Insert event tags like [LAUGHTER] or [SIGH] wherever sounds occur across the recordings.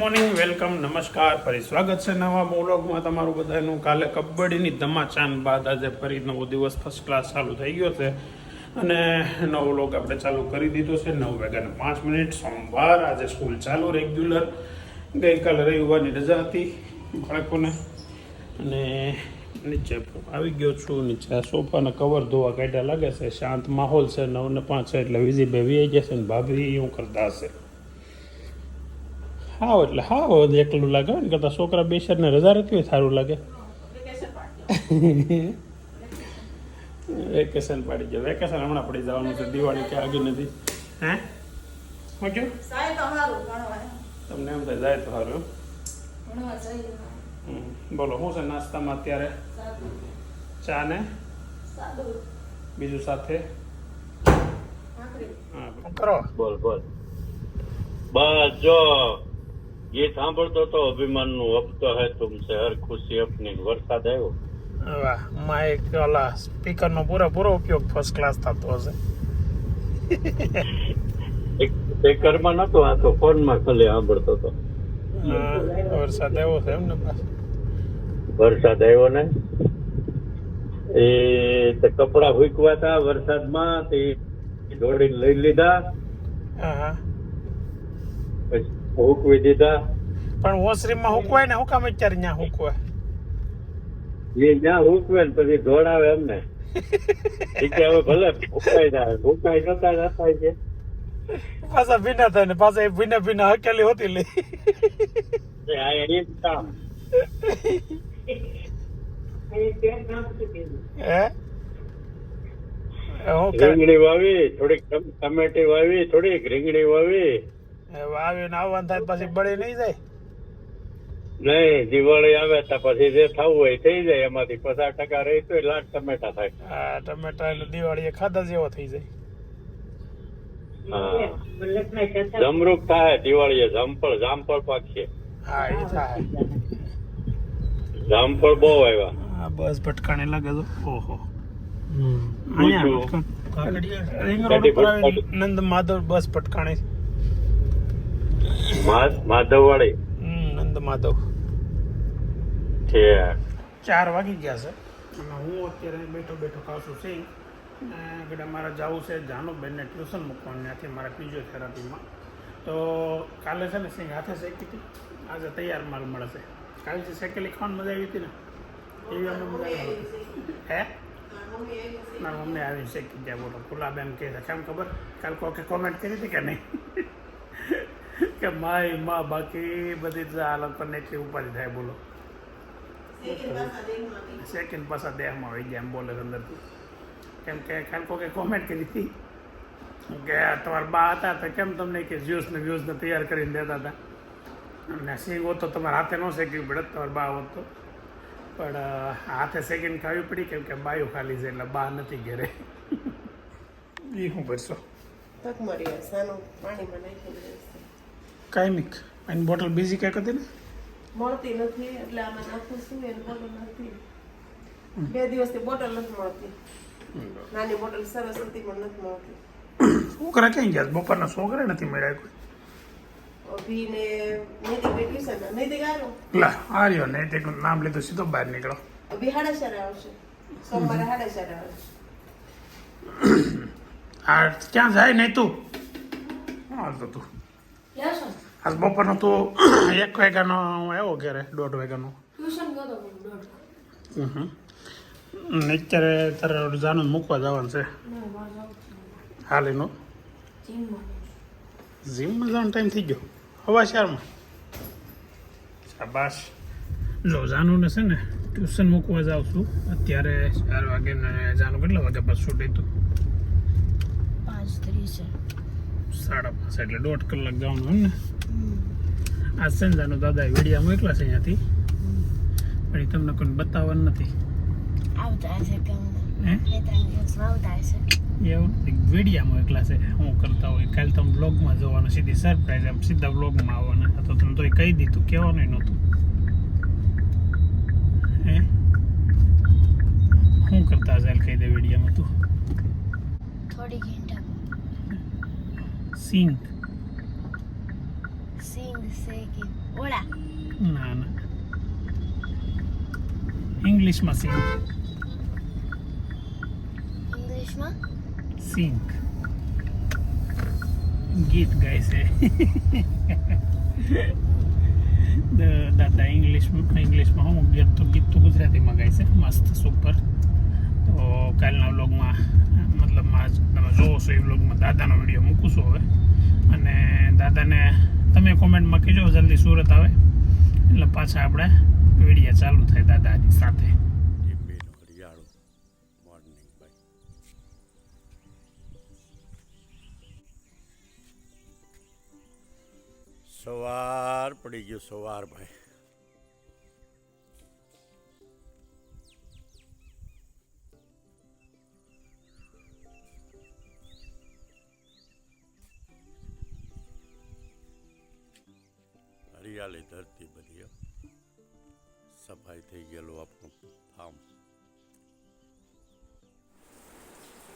Morning, welcome, નમસ્કાર. ફરી સ્વાગત છે નવા મોલોગમાં તમારું બધાનું. કાલે કબડ્ડીની ધમાચાન બાદ આજે ફરી નવો દિવસ ફર્સ્ટ ક્લાસ ચાલુ થઈ ગયો છે. અને નવો લોક આપણે ચાલુ કરી દીધો છે નવ વાગ્યાને પાંચ મિનિટ. સોમવાર આજે સ્કૂલ ચાલુ રેગ્યુલર ગઈકાલે રવિવારની રજા હતી બાળકોને. અને નીચે આવી ગયો છું. નીચે આ સોફાના કવર ધોવા કાઢ્યા લાગે છે. શાંત માહોલ છે. નવ ને પાંચ એટલે વિઝી બે વી આવી જશે ને ભાભી એવું કરતા હશે. હાવ એટલે હાવ એકલું લાગે ને કરતા છોકરા બેસરને રજા રહેતી હોય સારું લાગે. વેકેશન પાડી જાય વેકેશન હમણાં પડી જવાનું છે. દિવાળી કે આગળ નથી. હે? શું કહ્યું? તમને એમ થાય જાય તો સારું બોલો શું છે નાસ્તામાં અત્યારે? ચા ને? બીજું સાથે? હા કરો? બોલ બોલ. બસ જો. ગીત સાંભળતો તો અભિમાનનું અબ તો હે તુમસે. હર ખુશી અપની વરસાદ આવ્યો. વાહ માઇક ઓલા સ્પીકરનો પૂરેપૂરો ઉપયોગ ફર્સ્ટ ક્લાસ થતો હશે. એક સ્પીકરમાં નતો આ તો ફોનમાં ખાલી સાંભળતો તો. વરસાદ આવ્યો છે એમ ને વરસાદ આવ્યો ને? એ તે કપડા હુકવા હતા વરસાદમાં તે દોડીને લઈ લીધા. હા હા. હુકવી દીધા. પણ વોશરૂમમાં હુકવાય ને હું કામ અત્યારે ત્યાં હુકવાય? એ જ્યાં હુકવે ને પછી ઢોળાવે અમને. [LAUGHS] કે હવે ભલે હુકાઈ જાય. હુકાઈ જતા જતા છે પાછા ભીના થાય ને પાછા એ ભીના ભીના હકેલી હોતી લે. કામ. હે? રીંગણી વાવી થોડીક ટમ- ટમેટી વાવી થોડીક રીંગણી વાવી. આવીને આવવાનું થાય પછી બળી નહીં જાય. નહીં દિવાળી આવે તો પછી જે થવું હોય થઈ જાય એમાંથી. પચાસ ટકા રહી તો લાખ ટમેટા થાય. હા ટમેટા એટલે દિવાળી ખાધા જેવો થઈ જાય. હા. જમરૂક થાય દિવાળીએ જામફળ જામફળ પાકશે હા એ થાય. જામફળ બહુ આવ્યા. આ બસ ભટકાણે લાગે તો ઓહો. નંદ માધવ બસ ભટકાણી મા- માધવવાડી હમ, નંદ માધવ. છે. ચાર વાગી ગયા છે. અને હું અત્યારે બેઠો બેઠો ખાસું છે એટલે મારે જવું છે જાનુબેનને ટ્યુશન મૂકવાનું ત્યાંથી મારા ફિઝિયોથેરાપીમાં. તો કાલે છે ને સિંહ હાથે શેકી હતી આજે તૈયાર માલ મળે છે. કાલે જે શેકેલી ખાવાની મજા આવી હતી ને? એવી અમને મજા આવી હે? મારા મમ્મી આવી શેકી ગયા બોલો ફુલાબેન કહે છે. કેમ ખબર? કાલે કોકે કોમેન્ટ કરી હતી કે નહીં? કે માયમાં બાકી બધી જ આ લોકોને એટલી ઉપાધિ થાય બોલો. સેકન્ડ પાછા દેહમાં આવી ગયા એમ બોલે અંદરથી કેમ કે કાલ કોકે કોમેન્ટ કરી હતી કે તમારા બા હતા તો કેમ તમને કે જ્યુસ ને વ્યુઝ ને તૈયાર કરીને દેતા હતા? અને સિંહ હોતો તો તમારા હાથે ન શેકવી પડે તમારા બા હોત તો. પણ હાથે સેકન્ડ ખાવી પડી કેમ કે બાયું ખાલી છે એટલે બા નથી ઘેરે. એ હું ભરશો તક મળી સાનું પાણીમાં નાખી નહીં એની બોટલ બીજી કંઈક હતી ને? મળતી નથી એટલે આમાં નાખું છું એની બોટલ નથી. બે દિવસથી બોટલ નથી મળતી. નાની બોટલ સરસ હતી પણ નથી મળતી. છોકરા ક્યાં ગયા? બપોરના છોકરા નથી મળ્યા કોઈ? અભીને નીતિ બેઠી છે ને? લા આર્યો ને તે નામ લીધું સીધો બહાર નીકળો. અભી સાડા ચારે આવશે. સોમવારે સાડા ચારે આવશે. આ ક્યાં જાય નહીં તું? હાલ તો તું. ક્યાં છો આજ બપોરનો તો એક વાગ્યાનો આવ્યો ઘરે દોઢ વાગ્યાનો. ને અત્યારે તારે જાનું મૂકવા જવાનું છે. હાલ એનો. જીમમાં. જવાનો ટાઈમ થઈ ગયો. હવા ચારમાં શાબાશ. લો જાનુને છે ને ટ્યુશન મૂકવા જાઉં છું. અત્યારે ચાર વાગે ને જાનું કેટલા વાગે પાછું છૂટી હતું પાંચ ત્રીસે. સાડા પાંચ એટલે દોઢ કલાક જવાનું હોય ને? આ સંજાનો દાદા વિડીયા મોકલા છે અહીંયાથી. પણ એ તમને કોઈ બતાવવાનું નથી. એવું? વિડીયામાં એકલા છે. હું કરતા હોય. કાલે તમે બ્લોગમાં જવાનું સીધી સરપ્રાઈઝ એમ સીધા બ્લોગમાં આવવાના. તો તમે તોય કહી દીધું કહેવાનું નહોતું. હે? શું કરતા હશે કહી દે વિડીયામાં તું? હિન્ટ આપો. ઇંગ્લિશમાં સિંગ ઇંગ્લિશમાં સિંગ ગીત ગાય છે દાદા ઇંગ્લિશ ઇંગ્લિશમાં હું ગીત તો ગીત તો ગુજરાતીમાં ગાય છે. મસ્ત સુપર તો કાલના વ્લોગમાં મતલબ આજ તમે જોવો છો એ વ્લોગમાં દાદાનો વીડિયો મૂકું છું હવે. અને દાદાને તમે કોમેન્ટમાં કહેજો જલ્દી સુરત આવે. એટલે પાછા આપણે વીડિયો ચાલુ થાય દાદાની સાથે. સવાર પડી ગયું સવાર ભાઈ.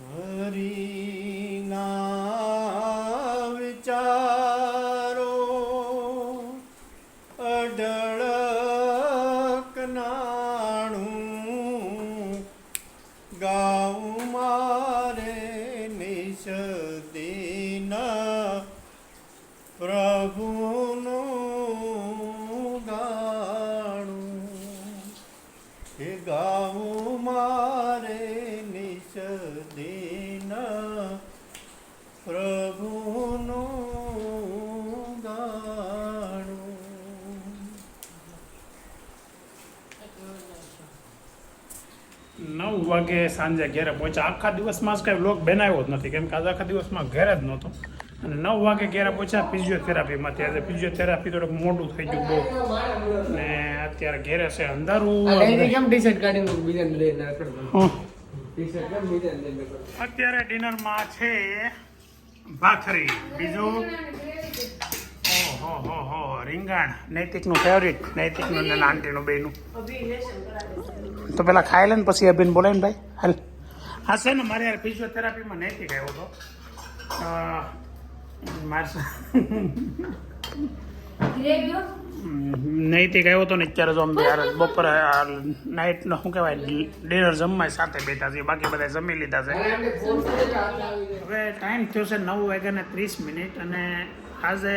હરિના વિચારો અઢળ કનાણું ગાઉં મારે નિષદીન પ્રભુનું ગાણું. હે ગાવું નિષદીન પ્રભુનું ગાણું નવ વાગે સાંજે ઘેરે પહોંચ્યા. આખા દિવસમાં જ કાંઈ બ્લોક બનાવ્યો જ નથી કેમ કે આજે આખા દિવસમાં ઘેરે જ નહોતો. અને નવ વાગે ઘેરે પહોંચ્યા ફિઝિયોથેરાપીમાંથી આજે ફિઝિયોથેરાપી થોડુંક મોટું થઈ ગયું બહુ. ને અત્યારે ઘેરે છે અંધારું કેમ ટી શર્ટ કાઢીને બીજાને લઈને અત્યારે ડિનરમાં છે ભાખરી. બીજું? ઓહો હો હો રીંગણ. નૈતિકનું ફેવરિટ નૈતિકનું ને આંટીનું બેનું તો પેલા ખાઈ લે પછી અભિન બોલે ને ભાઈ. હાલ. હા છે ને મારે યાર ફિઝિયોથેરાપીમાં નૈતિક આવ્યો હતો. અ, મારે તે ગયો હતો ને અત્યારે જો અમે યાર બપોરે નાઇટનો શું કહેવાય ડિનર જમવાય સાથે બેઠા છે બાકી બધા જમી લીધા છે. હવે ટાઈમ થયો છે નવ વાગ્યા ને ત્રીસ મિનિટ અને આજે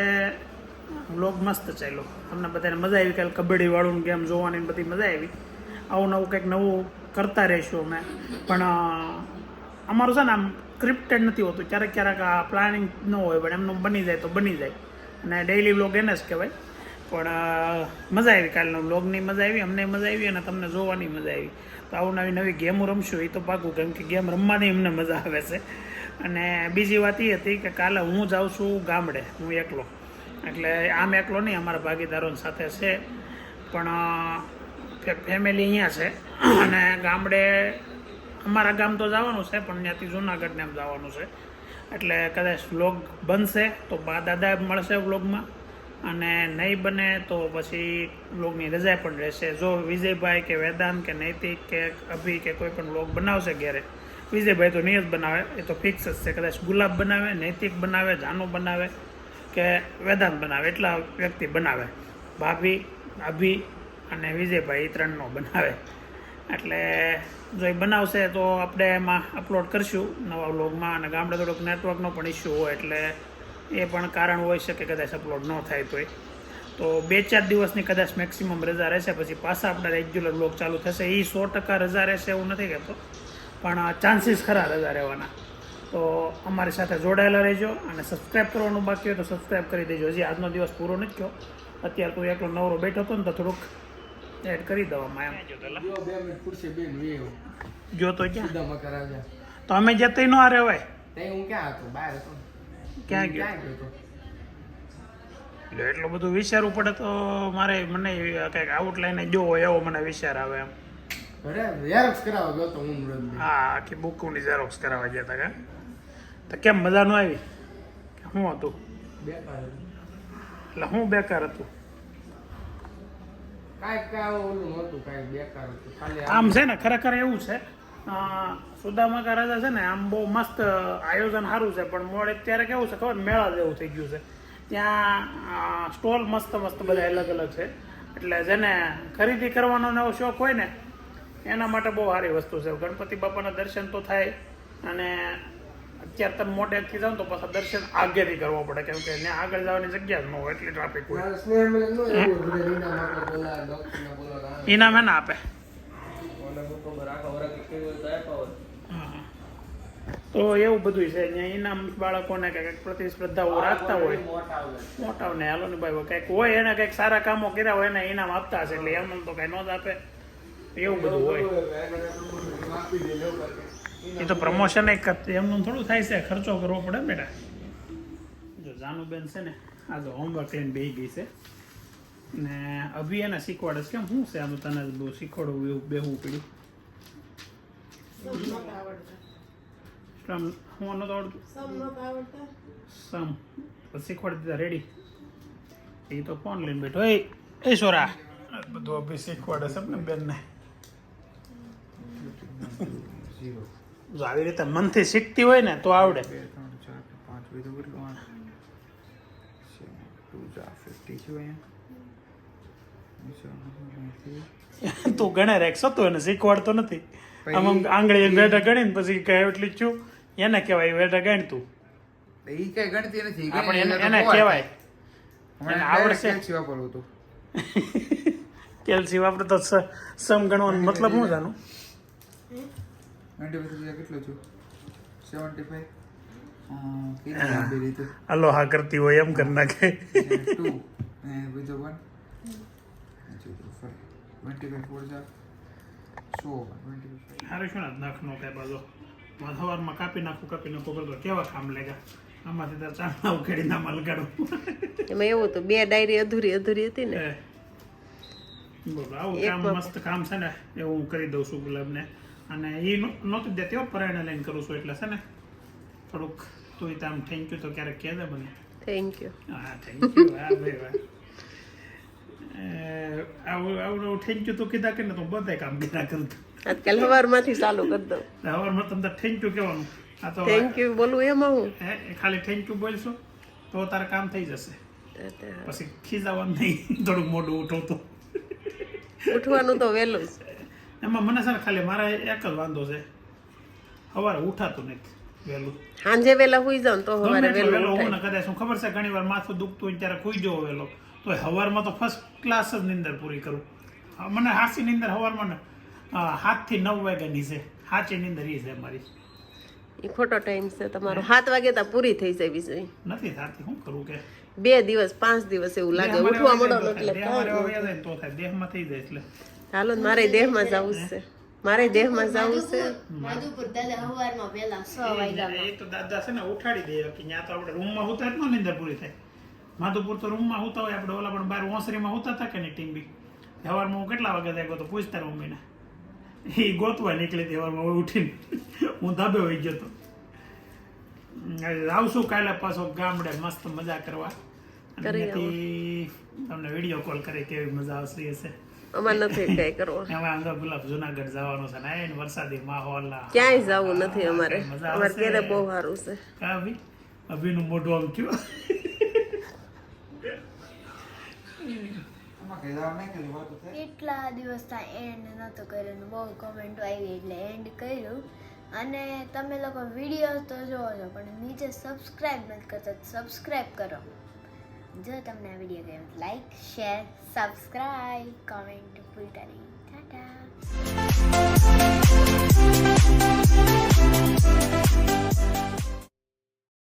વ્લોગ મસ્ત ચાલ્યો. તમને બધાને મજા આવી કાલે કબડ્ડી વાળું ગેમ જોવાની બધી મજા આવી. આવું નવું કંઈક નવું કરતા રહીશું અમે. પણ અમારું છે ને આમ ક્રિપ્ટેડ નથી હોતું. ક્યારેક ક્યારેક આ પ્લાનિંગ ન હોય પણ એમનું બની જાય તો બની જાય. અને ડેઈલી વ્લોગ એને જ કહેવાય. પણ મજા આવી કાલનો વ્લોગની મજા આવી, અમને મજા આવી અને તમને જોવાની મજા આવી. તો આવું નવી નવી ગેમો રમશું, એ તો પાકું, કેમ કે ગેમ રમવાની અમને મજા આવે છે. અને બીજી વાત એ હતી કે કાલે હું જાઉં છું ગામડે, હું એકલો. એટલે આમ એકલો નહીં, અમારા ભાગીદારોની સાથે છે. પણ ફેમિલી અહીંયા છે. અને ગામડે, અમારા ગામ તો જવાનું છે, પણ ત્યાંથી જુનાગઢને એમ જવાનું છે. એટલે કદાચ વ્લોગ બનશે તો બા દાદા મળશે વ્લોગમાં અને નહીં બને તો પછી વ્લોગની રજા પણ રહેશે. જો વિજયભાઈ કે વેદાંત કે નૈતિક કે અભી કે કોઈ પણ વ્લોગ બનાવશે ઘેરે, વિજયભાઈ તો નહીં જ બનાવે. એ તો ફિક્સ જ છે. કદાચ ગુલાબ બનાવે, નૈતિક બનાવે, જાનુ બનાવે કે વેદાંત બનાવે. એટલા વ્યક્તિ બનાવે. ભાભી, અભી અને વિજયભાઈ એ ત્રણનો બનાવે. એટલે જો એ બનાવશે તો આપણે એમાં અપલોડ કરશું નવા વ્લોગમાં અને ગામડે થોડોક નેટવર્કનો પણ ઇસ્યુ હોય એટલે એ પણ કારણ હોઈ શકે કદાચ અપલોડ ન થાય તોય. તો બે ચાર દિવસની કદાચ મેક્સિમમ રજા રહેશે, પછી પાછા આપણા રેગ્યુલર બ્લોગ ચાલુ થશે. એ સો ટકા રજા રહેશે એવું નથી કહેતો, પણ ચાન્સીસ ખરા રજા રહેવાના. તો અમારી સાથે જોડાયેલા રહેજો અને સબસ્ક્રાઈબ કરવાનું બાકી હોય તો સબસ્ક્રાઈબ કરી દેજો. હજી આજનો દિવસ પૂરો નથી થયો. અત્યારે તું એકલો નવરો બેઠો હતો ને તો થોડુંક એડ કરી દેવામાં એમ. જો તો ક્યાં. તો અમે જતી ન હારે હોય. હું ક્યાં હતો? બહાર હતો. ક્યાં ગયો? એટલે એટલું બધું વિચારવું પડે તો મારે મને કંઈક આઉટલાઈન જોવો એવો મને વિચાર આવે એમ. અરે ઝેરોક્સ કરાવવા ગયો તો હું હા આખી બુકની ઝેરોક્સ કરાવવા ગયા હતા કા? તો કેમ મજા ન આવી? શું હતું? બેકાર એટલે હું બેકાર હતું કાંઈક કાંઈ ઓલું નહોતું કાંઈક બેકાર હતું ખાલી આમ છે ને, ખરેખર એવું છે. સુદામા રાજા છે ને, આમ બહુ મસ્ત આયોજન સારું છે, પણ મોડ અત્યારે કેવું છે ખબર? મેળા જેવું થઈ ગયું છે. ત્યાં સ્ટોલ મસ્ત મસ્ત બધા અલગ અલગ છે. એટલે જેને ખરીદી કરવાનો ને એવો શોખ હોય ને, એના માટે બહુ સારી વસ્તુ છે. ગણપતિ બાપાના દર્શન તો થાય, અને અત્યારે તમે મોટેથી જાઓ ને તો પાછા દર્શન આગેથી કરવો પડે કેમ કે ત્યાં આગળ જવાની જગ્યા જ ન હોય એટલી ટ્રાફિક હોય. ઇનામ એને આપે. તો એવું બધું છે અહીંયા ઇનામ બાળકોને કંઈક પ્રતિસ્પર્ધાઓ રાખતા હોય. મોટા આવે મોટાઓને હાલો ને ભાઈ કંઈક હોય એને કંઈક સારા કામો કર્યા હોય એને ઇનામ આપતા હશે એટલે એમ તો કઈ ન જ આપે. એવું બધું હોય. એ તો પ્રમોશન એક એમનું થોડું થાય છે ખર્ચો કરવો પડે બેટા. જો જાનુબેન છે ને આ જો હોમવર્ક લઈને બેહી ગઈ છે. ને અભી એને શીખવાડે છે. કેમ શું છે આનું તને બહુ શીખવાડવું એવું બેહવું પડ્યું? હું નતો આવડતું? સમ નહોતા આવડતા. સમ. તો શીખવાડી દીધા રેડી એ તો ફોન લઈને બેઠો. એ એ છોરા. બધું અભી શીખવાડે છે ને બેનને. જો આવી રીતે મનથી શીખતી હોય ને તો આવડે. તું ગણે રેક્સો તું એને શીખવાડતો નથી. આમ આંગળી ગણી ગણીને પછી કહે એટલી છું. એને કહેવાય વેઢા ગણ તું. એ કઈ ગણતી નથી આપણે એને એને કહેવાય. આવડશે. વાપરવું તું કેલ્સી [LAUGHS] વાપરે તો સ- સમ ગણવાનો મતલબ શું જાનું નાઇન્ટી કેટલું છું સેવન્ટી ફાઈવ હલો હા કરતી હોય એમ કરી નાખે. ટુ બીજો વન ટ્વેન્ટી ફાઈવ ફોર. જા. સો હારે શું નાખનો નાખ નો બાજુ સવારમાં કાપી નાખું કાપી નાખું કરતો કેવા કામ લેગા આમાંથી તાર ચાંદા ઉખેડી ના લગાડું. એમાં એવું તો બે ડાયરી અધૂરી અધૂરી હતી ને. બોલો આવું કામ મસ્ત કામ છે ને એવું હું કરી દઉં છું ગુલાબને. અને એ નહોતી દેતી હો પરાયણ લઈને કરું છું એટલે છે ને થોડુંક તું આમ થેન્ક યુ તો ક્યારેક કહે દે મને. થેન્ક યુ હા થેન્ક યુ હા ભાઈ વાહ. આવું આવું થેન્ક યુ તો કીધા કે ને તો બધા કામ કર્યા કરું આજકાલ સવારમાંથી ચાલુ કરી દઉં. હવારમાં તમને થેન્ક યુ કહેવાનું. આ તો થેન્ક યુ બોલવું એમાં હું. ખાલી થેન્ક યુ બોલશો તો તારે કામ થઈ જશે. પછી ખીજાવાનું નહીં થોડું મોઢું ઉઠો તો ઉઠવાનું તો વહેલું એમાં મને છે ને ખાલી મારા એક જ વાંધો છે. સવારે ઉઠાતું નથી વહેલું. સાંજે વહેલા હુઈ જાઉં તો સવારે વહેલો હું કદાચ હું ખબર છે ઘણી વાર માથું દુખતું હોય ત્યારે ખુઈ જવો વહેલો. તો સવારમાં તો ફર્સ્ટ ક્લાસ જ નિંદર પૂરી કરું. મને હાસી નિંદર સવારમાં હાથથી નવ વાગ્યાની છે. સાચી નિંદર એ છે મારી એ ખોટો ટાઈમ છે તમારો. સાત વાગે તો પૂરી થઈ જાય વિષય નથી થતી શું કરું કે? બે દિવસ પાંચ દિવસ એવું લાગે. ઉઠવા મળો એટલે તો થાય દેહમાં થઈ જાય એટલે. હાલો મારે દેહમાં જવું છે. મારે દેહમાં જવું છે. માધુપુર દાદા સવારમાં વહેલા છ વાગ્યા એ તો દાદા છે ને ઉઠાડી દે કે ત્યાં તો આપણે રૂમમાં હોતા જ ન નિંદર પૂરી થાય. માધુપુર તો રૂમમાં હોતા હોય આપણે ઓલા પણ બહાર ઓસરીમાં હોતા હતા કે નહીં ટીમ બી? સવારમાં હું કેટલા વાગે જાગ્યો તો પૂછતા મમ્મીને. એ ગોતવા નીકળી હતી હવારમાં ઉઠીને. હું ધાબે હોઈ ગયો તો. આવશું કાલે પાછો ગામડે મસ્ત મજા કરવા. અને તમને વીડિયો કોલ કરી કેવી મજા આવશે હશે અમારે નથી કઈ કરવું એમાં અંદર ગુલાબ જુનાગઢ જવાનું છે ને વરસાદી માહોલ ક્યાંય જવું નથી અમારે. અમારે. ત્યારે બહુ સારું છે. કા અભીનું મોઢું આમ થયું. કેટલા દિવસ થાય એન્ડ નહોતો કર્યો ને બહુ કોમેન્ટો આવી એટલે એન્ડ કર્યું. અને તમે લોકો વીડિયો તો જોવો છો પણ નીચે સબસ્ક્રાઈબ નથી કરતા સબસ્ક્રાઈબ કરો. જો તમને આ video game like share subscribe comment ભૂલતા નહીં ટાટા